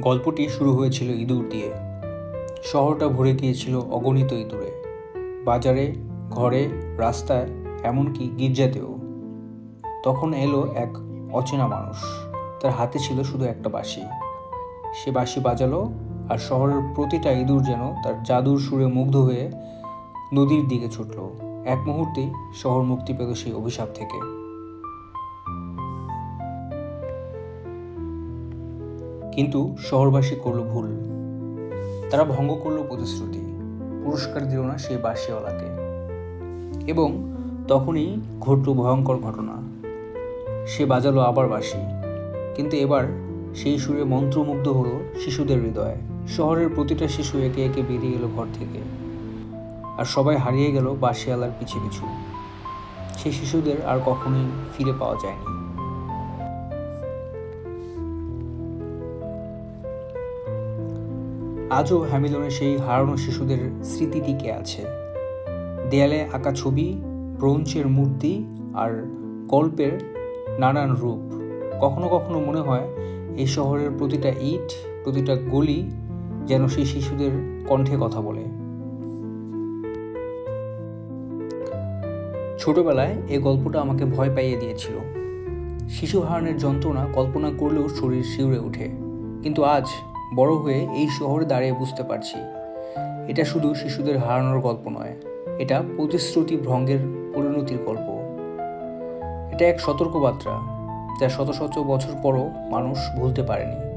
গল্পটি শুরু হয়েছিল ইঁদুর দিয়ে। শহরটা ভরে গিয়েছিল অগণিত ইঁদুরে। বাজারে, ঘরে, রাস্তায়, এমনকি গির্জাতেও। তখন এলো এক অচেনা মানুষ। তার হাতে ছিল শুধু একটা বাঁশি। সে বাঁশি বাজালো আর শহরের প্রতিটা ইঁদুর যেন তার জাদুর সুরে মুগ্ধ হয়ে নদীর দিকে ছুটলো। এক মুহূর্তেই শহর মুক্তি পেল সেই অভিশাপ থেকে। কিন্তু শহরবাসী করল ভুল। তারা ভঙ্গ করল প্রতিশ্রুতি, পুরস্কার দিল না সেই বাসিওয়ালাকে এবং তখনই ঘটল ভয়ঙ্কর ঘটনা। সে বাজালো আবার বাসি কিন্তু এবার সেই সুরে মন্ত্রমুগ্ধ হলো শিশুদের হৃদয়। শহরের প্রতিটা শিশু একে একে বেরিয়ে গেল ঘর থেকে। আর সবাই হারিয়ে গেল বাঁশিওয়ালার পিছু পিছু। সেই শিশুদের আর কখনোই ফিরে পাওয়া যায়নি। আজও হ্যামিলনের সেই হারানো শিশুদের স্মৃতি টিকে আছে। দেয়ালে আঁকা ছবি ব্রোঞ্চের মূর্তি আর গল্পের নানান রূপ। কখনো কখনো মনে হয় এই শহরের প্রতিটা ইট, প্রতিটা গলি যেন সেই শিশুদের কণ্ঠে কথা বলে। ছোটবেলায় এ গল্পটা আমাকে ভয় পাইয়ে দিয়েছিল। শিশু হারানোর যন্ত্রণা কল্পনা করলেও শরীর শিউরে ওঠে। কিন্তু আজ বড় হয়ে এই শহরে দাঁড়িয়ে বুঝতে পারছি। এটা শুধু শিশুদের হারানোর গল্প নয়, এটা প্রতিশ্রুতি ভ্রঙ্গের পরিণতির গল্প। এটা এক সতর্কবার্তা যা শত শত বছর পরও মানুষ ভুলতে পারেনি।